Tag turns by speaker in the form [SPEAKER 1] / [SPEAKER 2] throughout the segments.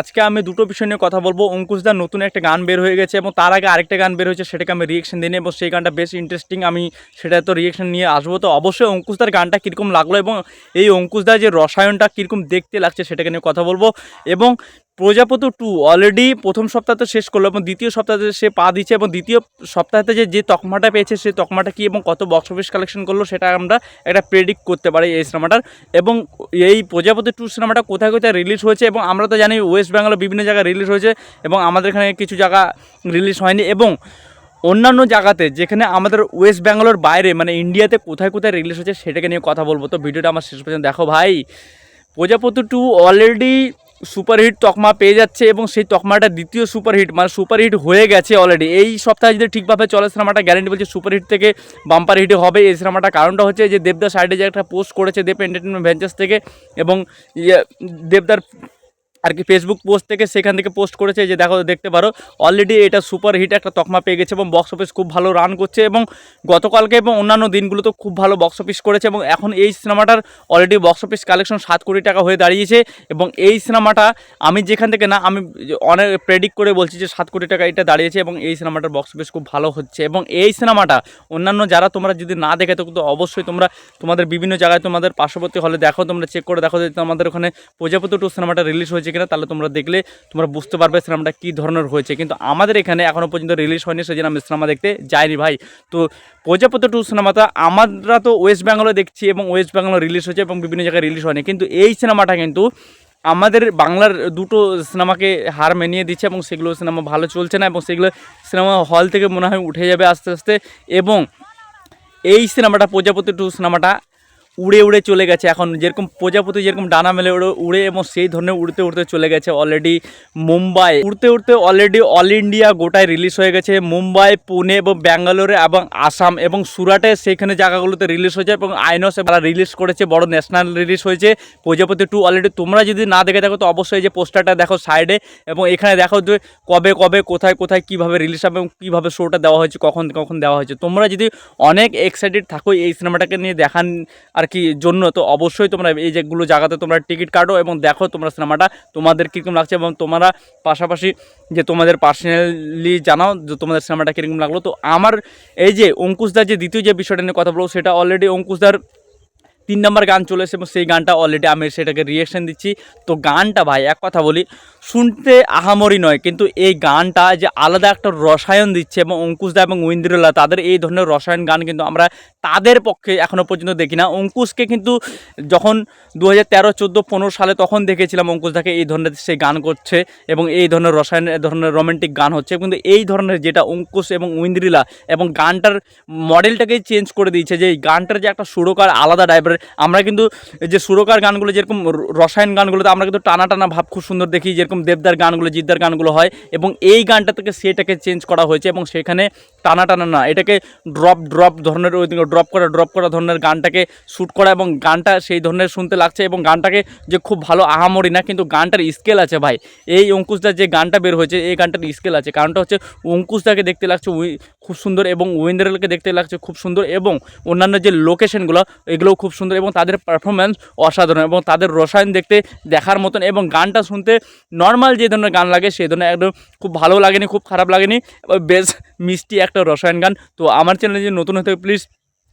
[SPEAKER 1] আজকে আমি দুটো বিষয় নিয়ে কথা বলব। অঙ্কুশদার নতুন একটা গান বের হয়ে গেছে এবং তার আগে আরেকটা গান বের হয়েছে, সেটাকে আমি রিয়েকশন দিই এবং সেই গানটা বেশ ইন্টারেস্টিং আমি সেটা তো রিয়েকশন নিয়ে আসব। তো অবশ্যই অঙ্কুশদার গানটা কীরকম লাগল এবং এই অঙ্কুশদার যে রসায়নটা কীরকম দেখতে লাগছে, সেটাকে নিয়ে কথা বলব। এবং প্রজাপতি টু অলরেডি প্রথম সপ্তাহতে শেষ করল এবং দ্বিতীয় সপ্তাহে সে পা দিচ্ছে এবং দ্বিতীয় সপ্তাহতে যে যে তকমাটা পেয়েছে সেই তকমাটা কী এবং কত বক্স অফিস কালেকশন করল সেটা আমরা একটা প্রেডিক্ট করতে পারি এই সিনেমাটার। এবং এই প্রজাপতি টু সিনেমাটা কোথায় কোথায় রিলিজ হয়েছে এবং আমরা তো জানি ওয়েস্ট বেঙ্গলের বিভিন্ন জায়গায় রিলিজ হয়েছে এবং আমাদের এখানে কিছু জায়গা রিলিজ হয়নি এবং অন্যান্য জায়গাতে যেখানে আমাদের ওয়েস্ট বেঙ্গলের বাইরে মানে ইন্ডিয়াতে কোথায় কোথায় রিলিজ হয়েছে সেটাকে নিয়ে কথা বলব। তো ভিডিওটা আমার শেষ পর্যন্ত দেখো ভাই। প্রজাপতি টু অলরেডি সুপারহিট তকমা পেয়ে যাচ্ছে এবং সেই তকমাটা দ্বিতীয় সুপারহিট মানে সুপারহিট হয়ে গেছে অলরেডি এই সপ্তাহে যদি ঠিকভাবে চলে সিনেমাটা গ্যারেন্টি বলছে সুপারহিট থেকে বাম্পার হিটে হবে। এই সিনেমাটা কারণটা হচ্ছে যে দেবদার সাইডে যে একটা পোস্ট করেছে দেব এন্টারটেনমেন্ট ভেঞ্চার্স থেকে এবং ইয়ে দেবদার আর কি ফেসবুক পোস্ট থেকে সেখান থেকে পোস্ট করেছে যে দেখো, দেখতে পারো অলরেডি এটা সুপার হিট একটা তকমা পেয়ে গেছে এবং বক্স অফিস খুব ভালো রান করছে এবং গতকালকে এবং অন্যান্য দিনগুলোতে খুব ভালো বক্স অফিস করেছে এবং এখন এই সিনেমাটার অলরেডি বক্স অফিস কালেকশন সাত কোটি টাকা হয়ে দাঁড়িয়েছে এবং এই সিনেমাটা আমি যেখান থেকে না, আমি অনেক প্রেডিক্ট করে বলছি যে সাত কোটি টাকা এটা দাঁড়িয়েছে এবং এই সিনেমাটার বক্স অফিস খুব ভালো হচ্ছে এবং এই সিনেমাটা অন্যান্য যারা তোমরা যদি না দেখে তো অবশ্যই তোমরা তোমাদের বিভিন্ন জায়গায় তোমাদের পার্শ্ববর্তী হলে দেখো, তোমরা চেক করে দেখো যে তোমাদের ওখানে প্রজাপতি টু সিনেমাটা রিলিজ হয়েছে কিনা তাহলে তোমরা দেখলে তোমরা বুঝতে পারবে সিনেমাটা কী ধরনের হয়েছে। কিন্তু আমাদের এখানে এখনও পর্যন্ত রিলিজ হয়নি সেই জন্য আমি সিনেমা দেখতে যাইনি ভাই। তো প্রজাপতি টু সিনেমাটা আমরা তো ওয়েস্ট বেঙ্গলে দেখছি এবং ওয়েস্ট বেঙ্গলে রিলিজ হয়েছে এবং বিভিন্ন জায়গায় রিলিজ হয়নি। কিন্তু এই সিনেমাটা কিন্তু আমাদের বাংলার দুটো সিনেমাকে হার মেনিয়ে দিচ্ছে এবং সেগুলো সিনেমা ভালো চলছে না এবং সেগুলো সিনেমা হল থেকে মনে হয় উঠে যাবে আস্তে আস্তে। এবং এই সিনেমাটা প্রজাপতি টু সিনেমাটা উড়ে উড়ে চলে গেছে। এখন যেরকম প্রজাপতি যেরকম ডানা মেলে উড়ে উড়ে এবং সেই ধরনের উড়তে উড়তে চলে গেছে অলরেডি মুম্বাই। উড়তে উড়তে অলরেডি অল ইন্ডিয়া গোটায় রিলিজ হয়ে গেছে। মুম্বাই, পুনে এবং ব্যাঙ্গালোরে এবং আসাম এবং সুরাটে সেইখানে জায়গাগুলোতে রিলিজ হয়েছে এবং আইনসে তারা রিলিজ করেছে, বড় ন্যাশনাল রিলিজ হয়েছে। প্রজাপতি টু অলরেডি তোমরা যদি না দেখে থাকো তো অবশ্যই যে পোস্টারটা দেখো সাইডে এবং এখানে দেখো যে কবে কবে, কোথায় কোথায় কীভাবে রিলিজ হবে এবং কীভাবে শোটা দেওয়া হয়েছে, কখন কখন দেওয়া হয়েছে। তোমরা যদি অনেক এক্সাইটেড থাকো এই সিনেমাটাকে নিয়ে দেখান আর কি জন্য? তো অবশ্যই তোমরা এই যেগুলো জায়গাতে তোমরা টিকিট কাটো এবং দেখো তোমরা সিনেমাটা, তোমাদের কীরকম লাগছে এবং তোমরা পাশাপাশি যে তোমাদের পার্সোনালি জানাও যে তোমাদের সিনেমাটা কীরকম লাগল। তো আমার এই যে অঙ্কুশদার যে দ্বিতীয় যে বিষয়টা নিয়ে কথা বলব, সেটা অলরেডি অঙ্কুশদার তিন নম্বর গান চলে এসে এবং সেই গানটা অলরেডি আমি সেটাকে রিয়েকশন দিচ্ছি। তো গানটা ভাই, এক কথা বলি, শুনতে আহামরি নয়, কিন্তু এই গানটা যে আলাদা একটা রসায়ন দিচ্ছে, এবং অঙ্কুশদা এবং ঐন্দ্রিলা তাদের এই ধরনের রসায়ন গান কিন্তু আমরা তাদের পক্ষে এখনও পর্যন্ত দেখি না। অঙ্কুশকে কিন্তু যখন দু হাজার তেরো, চোদ্দ, পনেরো সালে তখন দেখেছিলাম অঙ্কুশদাকে এই ধরনের সে গান করছে, এবং এই ধরনের রসায়ন ধরনের রোমান্টিক গান হচ্ছে কিন্তু এই ধরনের যেটা অঙ্কুশ এবং ঐন্দ্রিলা এবং গানটার মডেলটাকেই চেঞ্জ করে দিয়েছে, যে এই গানটার যে একটা সুরকার আলাদা টাইপের আমরা কিন্তু যে সুরকার গানগুলো যেরকম রসায়ন গানগুলোতে আমরা কিন্তু টানা টানা ভাব খুব সুন্দর দেখি, যেরকম দেবদার গানগুলো, জিদ্দার গানগুলো হয় এবং এই গানটা থেকে সেটাকে চেঞ্জ করা হয়েছে এবং সেখানে টানা টানা না, এটাকে ড্রপ ড্রপ ধরনের ওই ড্রপ করা ড্রপ করা ধরনের গানটাকে শ্যুট করা এবং গানটা সেই ধরনের শুনতে লাগছে এবং গানটাকে যে খুব ভালো আহামরি না, কিন্তু গানটার স্কেল আছে ভাই। এই অঙ্কুশদার যে গানটা বের হয়েছে, এই গানটার স্কেল আছে। কারণটা হচ্ছে অঙ্কুশদাকে দেখতে লাগছে উই, খুব সুন্দর এবং ওয়েন্দ্রালকে দেখতে লাগছে খুব সুন্দর এবং অন্যান্য যে লোকেশনগুলো এগুলোও খুব সুন্দর এবং তাদের পারফরমেন্স অসাধারণ এবং তাদের রসায়ন দেখতে, দেখার মতন এবং গানটা শুনতে নর্মাল যে ধরনের গান লাগে সেই ধরনের একদম খুব ভালো লাগেনি, খুব খারাপ লাগেনি। বেশ মিষ্টি একটা রসায়ন গান। তো আমার চ্যানেলে যে নতুন হতে প্লিজ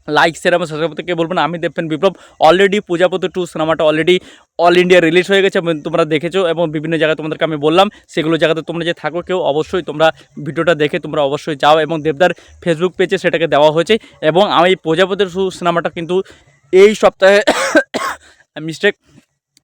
[SPEAKER 1] লাইক শেয়ার এবং সাবস্ক্রাইব করতে কে বলবেন আমি দেখবেন বিপ্লব। অলরেডি পূজাপতি টু সিনেমাটা অলরেডি অল ইন্ডিয়া রিলিজ হয়ে গেছে তোমরা দেখেছ এবং বিভিন্ন জায়গায় তোমাদেরকে আমি বললাম, সেগুলো জায়গাতে তোমরা যে থাকো, কেউ অবশ্যই তোমরা ভিডিওটা দেখে তোমরা অবশ্যই যাও এবং দেবদার ফেসবুক পেজে সেটাকে দেওয়া হয়েছে এবং আমি প্রজাপতি টু সিনেমাটা কিন্তু এই সপ্তাহে মিস্টেক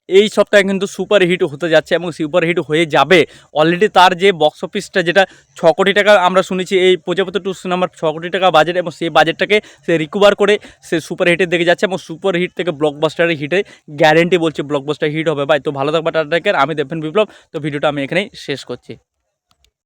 [SPEAKER 1] এই সপ্তাহে কিন্তু সুপার হিট হতে যাচ্ছে এবং সুপার হিট হয়ে যাবে। অলরেডি তার যে বক্স অফিসটা যেটা ছ কোটি টাকা আমরা শুনেছি, এই প্রজাপতি টু সিনেমার ছ কোটি টাকা বাজেট এবং সেই বাজেটটাকে সে রিকভার করে সে সুপার হিটের দিকে যাচ্ছে এবং সুপার হিট থেকে ব্লকবাস্টারের হিটে গ্যারেন্টি বলছে ব্লকবাস্টার হিট হবে। ভাই, তো ভালো থাকবে টাটা আমি দেবেন বিপ্লব। তো ভিডিওটা আমি এখানেই শেষ করছি।